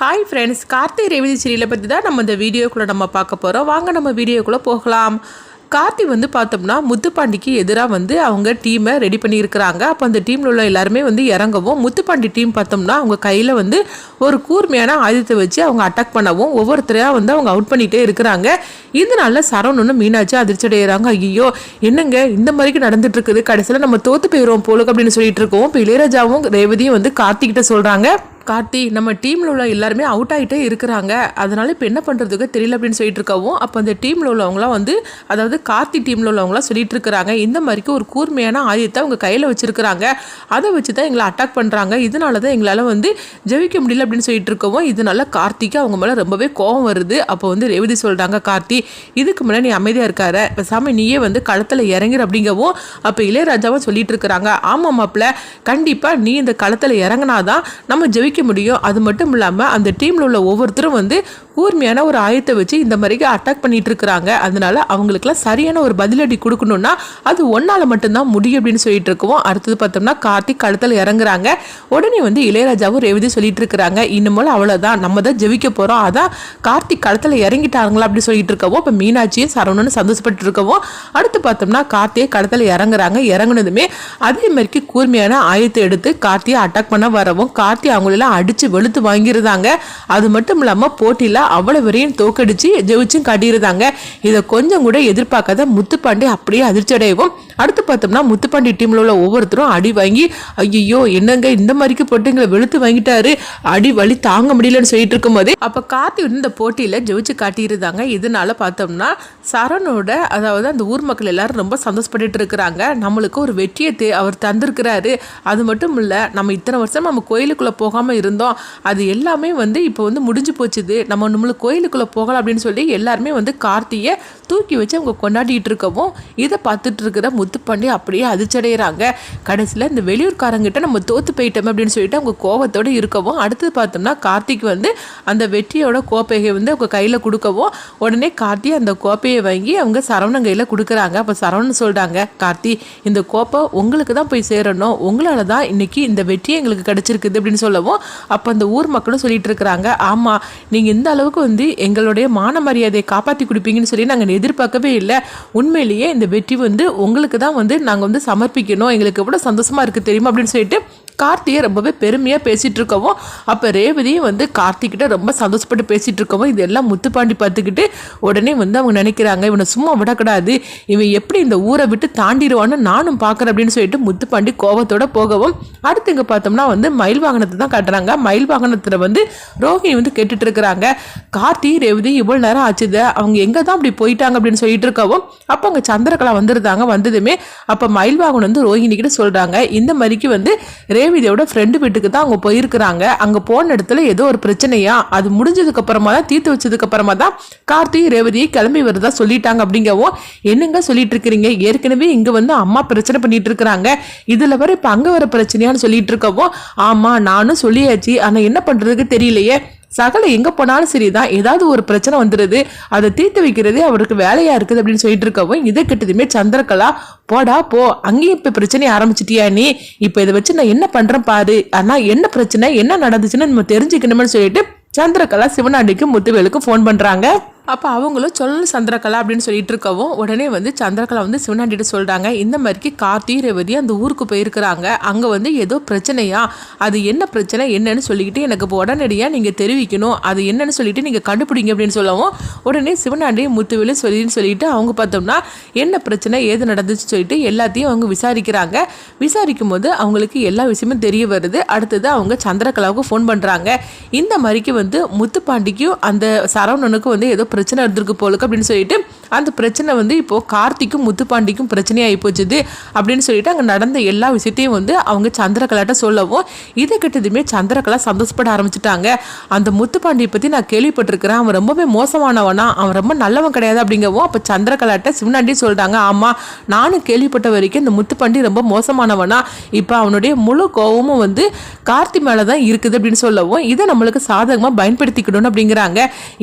Hi friends Karthi Revathi சீரியலை பற்றி தான் நம்ம இந்த வீடியோக்குள்ளே நம்ம பார்க்க போகிறோம் வாங்க நம்ம வீடியோக்குள்ளே போகலாம். கார்த்தி வந்து பார்த்தோம்னா முத்துப்பாண்டிக்கு எதிராக வந்து அவங்க டீமை ரெடி பண்ணியிருக்கிறாங்க. அப்போ அந்த டீமில் உள்ள எல்லாருமே வந்து இறங்கவும் முத்துப்பாண்டி டீம் பார்த்தோம்னா அவங்க கையில் வந்து ஒரு கூர்மையான ஆயுதத்தை வச்சு அவங்க அட்டாக் பண்ணவும் ஒவ்வொருத்தரையாக வந்து அவங்க அவுட் பண்ணிகிட்டே இருக்கிறாங்க. இதனால சரவணன்னு மீனாட்சி அதிர்ச்சி அடைகிறாங்க ஐயோ என்னங்க இந்த மாதிரிக்கு நடந்துட்டு இருக்குது கடைசியில் நம்ம தோற்று போயிடுவோம் போலுக்கு அப்படின்னு சொல்லிட்டு இருக்கோம் இப்போ இளையராஜாவும் ரேவதியும் வந்து கார்த்திகிட்ட சொல்கிறாங்க கார்த்தி நம்ம டீமில் உள்ள எல்லாருமே அவுட் ஆகிட்டே இருக்கிறாங்க. அதனால இப்போ என்ன பண்ணுறதுக்கு தெரியல அப்படின்னு சொல்லிட்டு இருக்கவும் அப்போ அந்த டீமில் உள்ளவங்களாம் வந்து அதாவது கார்த்தி டீமில் உள்ளவங்களாம் சொல்லிட்டு இருக்கிறாங்க. இந்த மாதிரிக்கு ஒரு கூர்மையான ஆயுதத்தை அவங்க கையில் வச்சுருக்கிறாங்க. அதை வச்சு தான் எங்களை அட்டாக் பண்ணுறாங்க இதனால தான் எங்களால் வந்து ஜெயிக்க முடியல அப்படின்னு சொல்லிட்டு இருக்கவும் இதனால கார்த்திக்கு அவங்க மேலே ரொம்பவே கோபம் வருது. அப்போ வந்து ரேவதி சொல்கிறாங்க கார்த்தி இதுக்கு மேலே நீ அமைதியாக இருக்கார பேசாமல் நீயே வந்து களத்தில் இறங்குற அப்படிங்கவும் அப்போ இளையராஜாவும் சொல்லிட்டு இருக்கிறாங்க. ஆமாம் மாப்பிள்ள கண்டிப்பாக நீ இந்த களத்தில் இறங்கினாதான் நம்ம ஜெயிக்க முடியும். அது மட்டும் இல்லாமல் அந்த டீமில் உள்ள ஒவ்வொருத்தரும் வந்து கூர்மையான ஒரு ஆயத்தை வச்சு இந்த மாதிரிக்கு அட்டாக் பண்ணிட்டு இருக்கிறாங்க அதனால அவங்களுக்குலாம் சரியான ஒரு பதிலடி கொடுக்கணும்னா அது ஒன்னால் மட்டும்தான் முடியும் அப்படின்னு சொல்லிட்டு இருக்கோம் அடுத்தது பார்த்தோம்னா கார்த்திக் களத்தில் இறங்குறாங்க. உடனே வந்து இளையராஜாவும் ரேவதி சொல்லிட்டு இருக்கிறாங்க இன்னமும் அவ்வளோதான் நம்ம தான் ஜெயிக்க போகிறோம் அதான் கார்த்திக் களத்தில் இறங்கிட்டாங்களா அப்படி சொல்லிட்டு இருக்கவும் இப்போ மீனாட்சியும் சரவணனும் சந்தோஷப்பட்டு இருக்கவும் அடுத்து பார்த்தோம்னா கார்த்தியை களத்தில் இறங்குறாங்க. இறங்குனதுமே அதே மாதிரிக்கு கூர்மையான ஆயத்தை எடுத்து கார்த்தியை அட்டாக் பண்ண வரவும் கார்த்தி அவங்களெல்லாம் அடித்து வெளுத்து வாங்கியிருந்தாங்க. அது மட்டும் இல்லாமல் போட்டியில் அவ்வளோ வரையும் தோக்கடிச்சு ஜெயிச்சும் காட்டியிருந்தாங்க. இதை கொஞ்சம் கூட எதிர்பார்க்காத முத்துப்பாண்டி அப்படியே அதிர்ச்சி அடையவும் அடுத்து பார்த்தோம்னா முத்துப்பாண்டி டீமில் உள்ள ஒவ்வொருத்தரும் அடி வாங்கி ஐயோ என்னங்க இந்த மாதிரிக்கு போட்டு எங்களை வெளுத்து வாங்கிட்டாரு. அடி வலி தாங்க முடியலன்னு சொல்லிட்டு இருக்கும்போதே அப்போ கார்த்தி வந்து இந்த போட்டியில் ஜெயிச்சு காட்டியிருந்தாங்க. இதனால பார்த்தோம்னா சரணோட அதாவது அந்த ஊர் மக்கள் எல்லாரும் ரொம்ப சந்தோஷப்பட்டுட்டு இருக்கிறாங்க. நம்மளுக்கு ஒரு வெற்றியை அவர் தந்திருக்கிறாரு. அது மட்டும் இல்லை நம்ம இத்தனை வருஷம் நம்ம கோயிலுக்குள்ளே போகாமல் இருந்தோம். அது எல்லாமே வந்து இப்போ வந்து முடிஞ்சு போச்சுது. நம்ம நம்மளுக்கு கோயிலுக்குள்ளே போகலாம் அப்படின்னு சொல்லி எல்லாருமே வந்து கார்த்தியை தூக்கி வச்சு அவங்க கொண்டாடிட்டு இருக்கவும் இதை பார்த்துட்டு இருக்கிற முத்துப்பாண்டி அப்படியே அதிர்ச்சடைகிறாங்க கடைசியில் இந்த வெளியூர்காரங்கிட்ட நம்ம தோற்று போயிட்டோம் அப்படின்னு சொல்லிட்டு அவங்க கோபத்தோடு இருக்கவும் அடுத்து பார்த்தோம்னா கார்த்திக் வந்து அந்த வெற்றியோட கோப்பையை வந்து அவங்க கையில் கொடுக்கவும் உடனே கார்த்தி அந்த கோப்பையை வாங்கி அவங்க சரவணன் கையில் கொடுக்குறாங்க. அப்போ சரவணன் சொல்கிறாங்க கார்த்தி இந்த கோப்பை உங்களுக்கு தான் போய் சேரணும். உங்களால தான் இன்னைக்கு இந்த வெற்றி எங்களுக்கு கிடச்சிருக்குது அப்படின்னு சொல்லவும் அப்போ அந்த ஊர் மக்களும் சொல்லிட்டு இருக்கிறாங்க ஆமாம் நீங்கள் இந்த அளவுக்கு வந்து எங்களுடைய மான மரியாதையை காப்பாற்றி கொடுப்பீங்கன்னு சொல்லி நாங்கள் எதிர்பார்க்கவே இல்லை. உண்மையிலேயே இந்த வெற்றி வந்து உங்களுக்கு தான் வந்து நாங்கள் வந்து சமர்ப்பிக்கணும். எங்களுக்கு எவ்வளோ சந்தோஷமா இருக்குது தெரியுமா? அப்படின்னு சொல்லிட்டு கார்த்தியை ரொம்பவே பெருமையாக பேசிகிட்டு இருக்கவும் அப்போ ரேவதியும் வந்து கார்த்திக்கிட்ட ரொம்ப சந்தோஷப்பட்டு பேசிகிட்டு இருக்கவும் இதெல்லாம் முத்துப்பாண்டி பார்த்துக்கிட்டு உடனே வந்து அவங்க நினைக்கிறாங்க இவனை சும்மா விடக்கூடாது. இவன் எப்படி இந்த ஊரை விட்டு தாண்டிடுவான்னு நானும் பார்க்குறேன் அப்படின்னு சொல்லிட்டு முத்துப்பாண்டி கோபத்தோட போகவும் அடுத்து இங்கே பார்த்தோம்னா வந்து மயில் வாகனத்தை தான் காட்டுறாங்க. மயில் வாகனத்தில் வந்து ரோஹிணி வந்து கேட்டுட்டு இருக்கிறாங்க. கார்த்தி ரேவதி இவ்வளோ நேரம் ஆச்சுது அவங்க எங்கே தான் அப்படி போயிட்டாங்க? அப்படின்னு சொல்லிட்டு இருக்கவும் அப்போ அங்கே சந்திரகலா வந்திருந்தாங்க வந்ததுமே அப்போ மயில் வாகனம் வந்து ரோஹிணி கிட்ட சொல்கிறாங்க இந்த மாதிரிக்கு வந்து ரேவதியோட ஃப்ரெண்டு வீட்டுக்கு தான் அவங்க போயிருக்கிறாங்க. அங்கே போன இடத்துல ஏதோ ஒரு பிரச்சனையா? அது முடிஞ்சதுக்கு அப்புறமா தான் தீர்த்து வச்சதுக்கு அப்புறமா தான் கார்த்தி ரேவதியை கிளம்பி வரதா சொல்லிட்டாங்க அப்படிங்கவும் என்னங்க சொல்லிட்டு இருக்கிறீங்க? ஏற்கனவே இங்கே வந்து அம்மா பிரச்சனை பண்ணிட்டு இருக்கிறாங்க. இதில் வர இப்போ அங்கே வர பிரச்சனையான்னு சொல்லிட்டு இருக்கவும் ஆமாம் நானும் சொல்லியாச்சு. ஆனால் என்ன பண்ணுறதுக்கு தெரியலையே. சகல எங்க போனாலும் சரிதான் ஏதாவது ஒரு பிரச்சனை வந்துடுது அதை தீர்த்து வைக்கிறதே அவருக்கு வேலையா இருக்குது அப்படின்னு சொல்லிட்டு இருக்கவும் இதை கிட்டதுமே சந்திரகலா போடா போ. அங்கேயும் இப்ப பிரச்சனையை ஆரம்பிச்சிட்டியா நீ? இப்ப இதை வச்சு நான் என்ன பண்றேன் பாரு. ஆனா என்ன பிரச்சனை என்ன நடந்துச்சுன்னு நம்ம தெரிஞ்சுக்கணும்னு சொல்லிட்டு சந்திரகலா சிவனாண்டிக்கு முத்துவேலுக்கு ஃபோன் பண்ணுறாங்க அப்போ அவங்களும் சொல்லு சந்திரகலா அப்படின்னு சொல்லிட்டு இருக்கவும் உடனே வந்து சந்திரகலா வந்து சிவனாண்டிகிட்ட சொல்கிறாங்க இந்த மாதிரிக்கு கார்த்தி ரேவதி அந்த ஊருக்கு போயிருக்கிறாங்க அங்கே வந்து ஏதோ பிரச்சனையா? அது என்ன பிரச்சனை என்னன்னு சொல்லிக்கிட்டு எனக்கு இப்போ உடனடியாக நீங்கள் தெரிவிக்கணும் அது என்னன்னு சொல்லிட்டு நீங்கள் கண்டுபிடிங்க அப்படின்னு சொல்லவும் உடனே சிவனாண்டி முத்துவேலு சொல்லின்னு சொல்லிட்டு அவங்க பார்த்தோம்னா என்ன பிரச்சனை ஏது நடந்துச்சு சொல்லிட்டு எல்லாத்தையும் அவங்க விசாரிக்கிறாங்க. விசாரிக்கும் போது அவங்களுக்கு எல்லா விஷயமும் தெரிய வருது. அடுத்தது அவங்க சந்திரகலாவுக்கு ஃபோன் பண்ணுறாங்க இந்த மாதிரிக்கு வந்து முத்துப்பாண்டிக்கும் அந்த சரவணனுக்கும் வந்து ஏதோ பிரச்சனை இருந்திருக்கு போலுக்கு அப்படின்னு சொல்லிட்டு அந்த பிரச்சனை வந்து இப்போது கார்த்திக்கும் முத்துப்பாண்டிக்கும் பிரச்சனையாகி போச்சுது அப்படின்னு சொல்லிட்டு அங்கே நடந்த எல்லா விஷயத்தையும் வந்து அவங்க சந்திரகலாட்ட சொல்லவும் இதை கிட்டதுமே சந்திரகலா சந்தோஷப்பட ஆரம்பிச்சிட்டாங்க. அந்த முத்துப்பாண்டியை பற்றி நான் கேள்விப்பட்டிருக்கிறேன். அவன் ரொம்பவே மோசமானவனா அவன் ரொம்ப நல்லவன் கிடையாது அப்படிங்கவும் அப்போ சந்திரகலாட்ட சிவனாண்டி சொல்கிறாங்க ஆமாம் நானும் கேள்விப்பட்ட வரைக்கும் இந்த முத்துப்பாண்டி ரொம்ப மோசமானவனா. இப்போ அவனுடைய முழு கோபமும் வந்து கார்த்தி மேலே தான் இருக்குது அப்படின்னு சொல்லவும் இதை நம்மளுக்கு சாதகமாக பயன்படுத்திக்கணும்னு அப்படிங்கிறாங்க.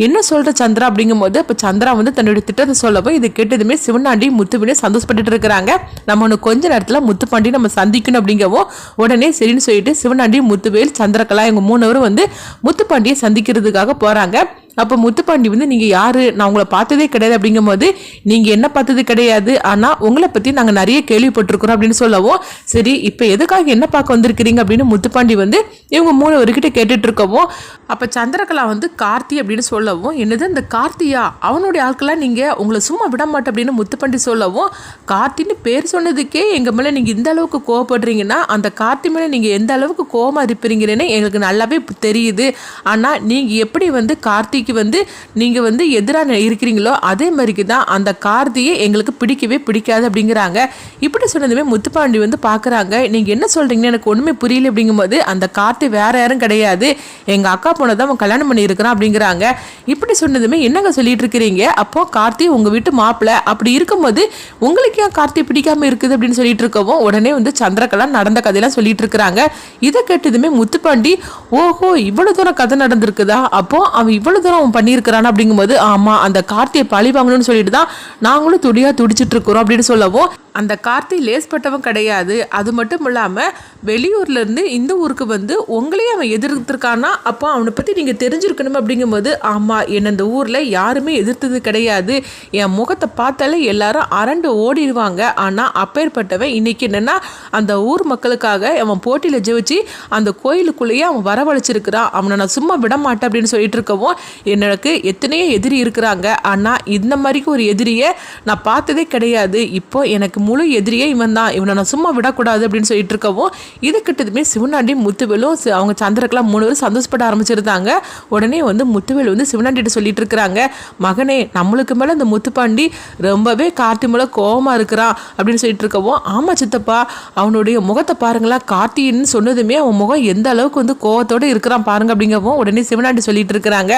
என்ன சொல்கிற சந்திரா அப்படிங்கும்போது இப்போ சந்திரா வந்து தன்னுடைய திட்டத்தை அப்படின்னு சொல்லவும் இது கேட்டதுமே சிவனாண்டி முத்துவினே சந்தோஷப்பட்டுட்டு இருக்கிறாங்க. நம்ம ஒன்று கொஞ்ச நேரத்தில் முத்துப்பாண்டி நம்ம சந்திக்கணும் அப்படிங்கவும் உடனே சரின்னு சொல்லிட்டு சிவனாண்டி முத்துவேல் சந்திரகலா இவங்க மூணவரும் வந்து முத்துப்பாண்டியை சந்திக்கிறதுக்காக போகிறாங்க அப்போ முத்துப்பாண்டி வந்து நீங்கள் யார்? நான் உங்களை பார்த்ததே கிடையாது. அப்படிங்கும்போது நீங்கள் என்ன பார்த்தது கிடையாது. ஆனால் உங்களை பற்றி நாங்கள் நிறைய கேள்விப்பட்டிருக்கிறோம். அப்படின்னு சொல்லவும் சரி இப்போ எதுக்காக என்ன பார்க்க வந்திருக்கிறீங்க? அப்படின்னு முத்துப்பாண்டி வந்து இவங்க மூணு பேர்கிட்ட கேட்டுட்டு இருக்கவும் அப்போ சந்திரகலா வந்து கார்த்தி அப்படின்னு சொல்லவும் என்னது இந்த கார்த்தியா? அவனுடைய ஆட்களாக நீங்கள் உங்களை சும்மா விட மாட்டேன் அப்படின்னு முத்துப்பாண்டி சொல்லவும் கார்த்தின்னு பேர் சொன்னதுக்கே எங்கள் மேலே நீங்கள் இந்த அளவுக்கு கோவப்படுறீங்கன்னா அந்த கார்த்தி மேலே நீங்கள் எந்த அளவுக்கு கோவமாக இருப்பீங்கன்னு எங்களுக்கு நல்லாவே தெரியுது. ஆனால் நீங்கள் எப்படி வந்து கார்த்திக் கார்த்திக்கு வந்து நீங்கள் வந்து எதிராக இருக்கிறீங்களோ அதே மாதிரிக்கு தான் அந்த கார்த்தியை எங்களுக்கு பிடிக்கவே பிடிக்காது அப்படிங்கிறாங்க. இப்படி சொன்னதுமே முத்துப்பாண்டி வந்து பார்க்குறாங்க நீங்கள் என்ன சொல்கிறீங்கன்னு எனக்கு ஒன்றுமே புரியல அப்படிங்கும்போது அந்த கார்த்தி வேறு யாரும் கிடையாது. எங்கள் அக்கா பொண்ணை தான் அவன் கல்யாணம் பண்ணியிருக்கிறான் அப்படிங்கிறாங்க. இப்படி சொன்னதுமே என்னங்க சொல்லிட்டு இருக்கிறீங்க? அப்போ கார்த்தி உங்கள் வீட்டு மாப்பிள்ளை அப்படி இருக்கும்போது உங்களுக்கு ஏன் கார்த்தி பிடிக்காமல் இருக்குது அப்படின்னு சொல்லிட்டு இருக்கவும் உடனே வந்து சந்திரகலா நடந்த கதையெல்லாம் சொல்லிட்டு இருக்கிறாங்க. இதை கேட்டதுமே முத்துப்பாண்டி ஓஹோ இவ்வளோ தூரம் கதை நடந்திருக்குதா? அப்போ அவன் இவ்வளோ தூரம் அவன் பண்ணியிருக்கிறான் அப்படிங்கும்போது ஆமாம் அந்த கார்த்தியை பழி வாங்கணும்னு சொல்லிட்டு தான் நாங்களும் துடியாக துடிச்சிட்டு இருக்கிறோம் அப்படின்னு சொல்லவும் அந்த கார்த்தி லேஸ்பட்டவன் கிடையாது. அது மட்டும் இல்லாமல் வெளியூர்லேருந்து இந்த ஊருக்கு வந்து உங்களையும் அவன் எதிர்த்துருக்கானா? அப்போ அவனை பற்றி நீங்கள் தெரிஞ்சிருக்கணும் அப்படிங்கும்போது ஆமாம் என்னை இந்த ஊரில் யாருமே எதிர்த்தது கிடையாது. என் முகத்தை பார்த்தாலே எல்லாரும் அரண்டு ஓடிடுவாங்க. ஆனால் அப்பேற்பட்டவன் இன்றைக்கி என்னென்னா அந்த ஊர் மக்களுக்காக அவன் போட்டியில் ஜெயிச்சு அந்த கோயிலுக்குள்ளேயே அவன் வரவழைச்சிருக்கிறான். அவனை நான் சும்மா விட மாட்டேன் அப்படின்னு சொல்லிட்டு இருக்கவும் எனக்கு எத்தனையோ எதிரி இருக்கிறாங்க. ஆனால் இந்த மாதிரிக்கு ஒரு எதிரியை நான் பார்த்ததே கிடையாது. இப்போ எனக்கு முழு எதிரியே இவன் தான். இவனை நான் சும்மா விடக்கூடாது அப்படின்னு சொல்லிட்டு இருக்கவும் இது கிட்டதுமே சிவனாண்டி முத்துவேலும் அவங்க சந்திரக்கெல்லாம் மூணு பேரும் சந்தோஷப்பட ஆரம்பிச்சிருந்தாங்க. உடனே வந்து முத்துவேல் வந்து சிவநாண்டிகிட்ட சொல்லிட்டு இருக்கிறாங்க மகனே நம்மளுக்கு மேலே இந்த முத்துப்பாண்டி ரொம்பவே கார்த்தி மேலே கோபமாக இருக்கிறான் அப்படின்னு சொல்லிட்டு இருக்கவும் ஆமாம் சித்தப்பா அவனுடைய முகத்தை பாருங்களா கார்த்தின்னு சொன்னதுமே அவன் முகம் எந்த அளவுக்கு வந்து கோவத்தோடு இருக்கிறான் பாருங்க அப்படிங்கவும் உடனே சிவனாண்டி சொல்லிட்டு இருக்கிறாங்க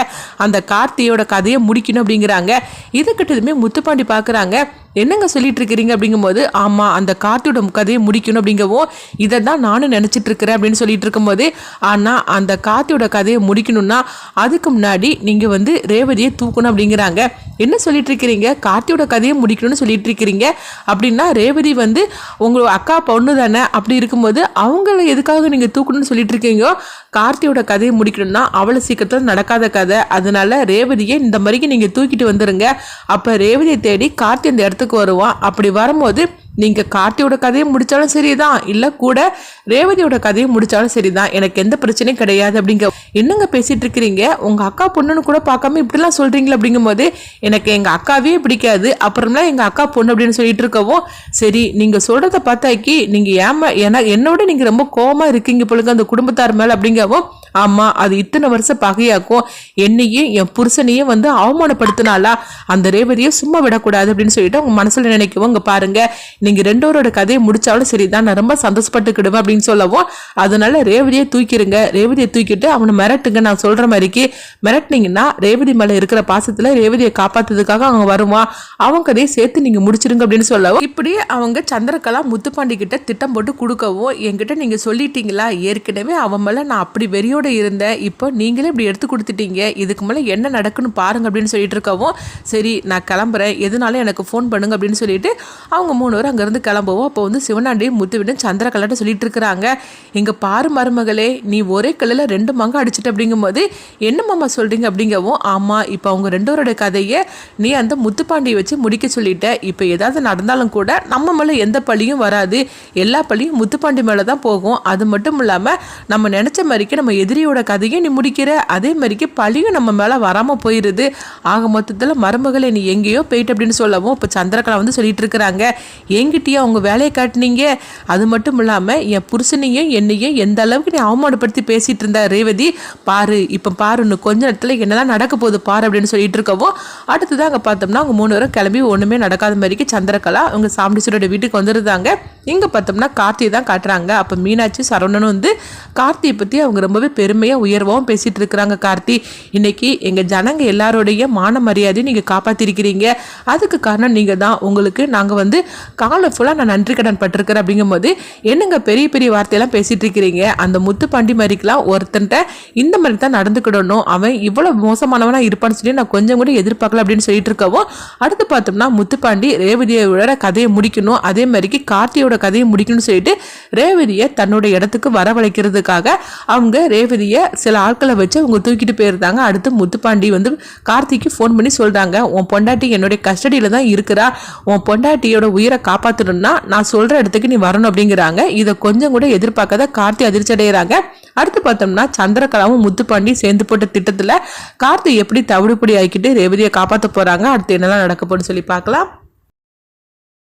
அந்த கார்த்தியோட கதையை முடிக்கணும் அப்படிங்கிறாங்க. இது கிட்டதுமே முத்துப்பாண்டி பார்க்குறாங்க என்னங்க சொல்லிட்டு இருக்கிறீங்க அப்படிங்கும்போது ஆமாம் அந்த கார்த்தியோட கதையை முடிக்கணும் அப்படிங்கவும் இதை தான் நானும் நினச்சிட்டு இருக்கிறேன் அப்படின்னு சொல்லிட்டு இருக்கும்போது ஆனால் அந்த கார்த்தியோட கதையை முடிக்கணும்னா அதுக்கு முன்னாடி நீங்கள் வந்து ரேவதியை தூக்கணும் அப்படிங்கிறாங்க. என்ன சொல்லிட்டு இருக்கிறீங்க கார்த்தியோட கதையை முடிக்கணும்னு சொல்லிட்டு இருக்கிறீங்க அப்படின்னா ரேவதி வந்து உங்களோட அக்கா பொண்ணு தானே அப்படி இருக்கும்போது அவங்கள எதுக்காக நீங்கள் தூக்கணும்னு சொல்லிட்டு இருக்கீங்க கார்த்தியோட கதையை முடிக்கணும்னா அவ்வளோ சீக்கிரத்தில் நடக்காத கதை. அதனால ரேவதியை இந்த மாதிரிக்கு நீங்கள் தூக்கிட்டு வந்துடுங்க அப்போ ரேவதியை தேடி கார்த்தி அந்த இடத்துக்கு வருவான் அப்படி வரும்போது நீங்கள் கார்த்தியோட கதையை முடித்தாலும் சரிதான். இல்லை கூட ரேவதியோட கதையை முடித்தாலும் சரிதான். எனக்கு எந்த பிரச்சனையும் கிடையாது அப்படிங்க. என்னங்க பேசிகிட்டு இருக்கிறீங்க? உங்கள் அக்கா பொண்ணுன்னு கூட பார்க்காம இப்படிலாம் சொல்கிறீங்களா அப்படிங்கும்போது எனக்கு எங்கள் அக்காவே பிடிக்காது. அப்புறம்லாம் எங்கள் அக்கா பொண்ணு அப்படின்னு சொல்லிட்டு இருக்கவும் சரி நீங்கள் சொல்கிறத பார்த்தாக்கி நீங்கள் ஏமா ஏன்னா என்னோட நீங்கள் ரொம்ப கோபமாக இருக்கீங்க பொழுது அந்த குடும்பத்தார் மேலே அப்படிங்கவும் ஆமாம் அது இத்தனை வருஷம் பகையாக்கும். என்னையும் என் புருஷனையும் வந்து அவமானப்படுத்தினாலா அந்த ரேவதியை சும்மா விடக்கூடாது அப்படின்னு சொல்லிட்டு உங்கள் மனசில் நினைக்கவும் இங்கே பாருங்கள் நீங்க ரெண்டோரோட கதையை முடிச்சாலும் சரிதான் நான் ரொம்ப சந்தோஷப்பட்டுக்கிடுவேன் அப்படின்னு சொல்லவும் அதனால ரேவதியை தூக்கிடுங்க ரேவதியை தூக்கிட்டு அவனை மிரட்டுங்க. நான் சொல்ற மாதிரிக்கு மிரட்டினீங்கன்னா ரேவதி மேல இருக்கிற பாசத்துல ரேவதியை காப்பாத்துறதுக்காக அவங்க வருவான். அவங்க கதையை சேர்த்து நீங்க முடிச்சிருங்க அப்படின்னு சொல்லவும் இப்படி அவங்க சந்திரகலா முத்துப்பாண்டி கிட்ட திட்டம் போட்டு கொடுக்கவும் என்கிட்ட நீங்க சொல்லிட்டீங்களா? ஏற்கனவே அவன் மேல நான் அப்படி வெறியோட இருந்தேன். இப்போ நீங்களே இப்படி எடுத்து கொடுத்துட்டீங்க. இதுக்கு மேலே என்ன நடக்குன்னு பாருங்க அப்படின்னு சொல்லிட்டு இருக்கவும் சரி நான் கிளம்புறேன். எதுனாலும் எனக்கு ஃபோன் பண்ணுங்க அப்படின்னு சொல்லிட்டு அவங்க மூணு எல்லாரும் அங்கேருந்து கிளம்புவோம். அப்போ வந்து சிவனாண்டியும் முத்துவிடும் சந்திரகலாட்ட சொல்லிட்டு இருக்கிறாங்க இங்கே பாரு மருமகளே நீ ஒரே கல்லில் ரெண்டு மங்க அடிச்சிட்டு அப்படிங்கும்போது என்ன மாமா சொல்கிறீங்க அப்படிங்கவும் ஆமாம் இப்போ அவங்க ரெண்டோரோட கதையை நீ அந்த முத்துப்பாண்டியை வச்சு முடிக்க சொல்லிட்ட. இப்போ ஏதாவது நடந்தாலும் கூட நம்ம மேலே எந்த பழியும் வராது. எல்லா பழியும் முத்துப்பாண்டி மேலே தான் போகும். அது மட்டும் இல்லாமல் நம்ம நினச்ச மாதிரிக்கு நம்ம எதிரியோட கதையும் நீ முடிக்கிற. அதே மாதிரிக்கு பழியும் நம்ம மேலே வராமல் போயிடுது ஆக மொத்தத்தில் மருமகளை நீ எங்கேயோ போயிட்டு அப்படின்னு சொல்லவும் இப்போ சந்திரகலா வந்து சொல்லிட்டு இருக்கிறாங்க என்கிட்டயே அவங்க வேலையை காட்டினீங்க. அது மட்டும் இல்லாமல் என் புருஷனையும் என்னையும் எந்த அளவுக்கு நீ அவமானப்படுத்தி பேசிட்டு இருந்த ரேவதி பாரு இப்போ பாரு இன்னும் கொஞ்ச நேரத்தில் என்னெல்லாம் நடக்க போகுது பாரு அப்படின்னு சொல்லிட்டு இருக்கவும் அடுத்ததான் அங்கே பார்த்தோம்னா அவங்க மூணு பேரும் கிளம்பி ஒன்றுமே நடக்காத மாதிரிக்கு சந்திரகலா அவங்க சாம்பிடிச்சரோட வீட்டுக்கு வந்துருந்தாங்க. இங்கே பார்த்தோம்னா கார்த்தியை தான் காட்டுறாங்க. அப்போ மீனாட்சி சரவணனும் வந்து கார்த்தியை பற்றி அவங்க ரொம்பவே பெருமையாக உயர்வாகவும் பேசிகிட்டு இருக்கிறாங்க கார்த்தி. இன்னைக்கு எங்கள் ஜனங்க எல்லாரோடைய மான மரியாதையும் நீங்கள் காப்பாற்றிருக்கிறீங்க அதுக்கு காரணம் நீங்கள் தான் உங்களுக்கு நாங்கள் வந்து கா காலம் ஃபுல்லாக நான் நன்றி கடன் பட்டிருக்கிறேன் அப்படிங்கும்போது என்னங்க பெரிய பெரிய வார்த்தையெல்லாம் பேசிகிட்டு இருக்கிறீங்க? அந்த முத்துப்பாண்டி மாதிரிக்கெல்லாம் ஒருத்தன்ட்ட இந்த மாதிரி தான் நடந்துக்கிடணும். அவன் இவ்வளோ மோசமானவனாக இருப்பான்னு சொல்லி நான் கொஞ்சம் கூட எதிர்பார்க்கல அப்படின்னு சொல்லிட்டு இருக்கவும் அடுத்து பார்த்தோம்னா முத்துப்பாண்டி ரேவதியோட கதையை முடிக்கணும். அதே மாதிரிக்கு கார்த்தியோட கதையை முடிக்கணும்னு சொல்லிட்டு ரேவதியை தன்னோட இடத்துக்கு வரவழைக்கிறதுக்காக அவங்க ரேவதியை சில ஆட்களை வச்சு அவங்க தூக்கிட்டு போயிருந்தாங்க. அடுத்து முத்துப்பாண்டி வந்து கார்த்திக்கு ஃபோன் பண்ணி சொல்கிறாங்க உன் பொண்டாட்டி என்னுடைய கஸ்டடியில் தான் இருக்கிறா. உன் பொண்டாட்டியோட உயிரை காப்பாற்றணும்னா நான் சொல்ற இடத்துக்கு நீ வரணும் அப்படிங்கிறாங்க. இதை கொஞ்சம் கூட எதிர்பார்க்காத கார்த்தி அதிர்ச்சி அடைகிறாங்க. அடுத்து பார்த்தோம்னா சந்திரகலாவும் முத்துப்பாண்டி சேர்ந்து போட்ட திட்டத்தில் கார்த்தி எப்படி தவிடுபடி ஆக்கிட்டு ரேவதியை காப்பாற்ற போறாங்க. அடுத்து என்னெல்லாம் நடக்க போகுதுன்னு சொல்லி பார்க்கலாம்.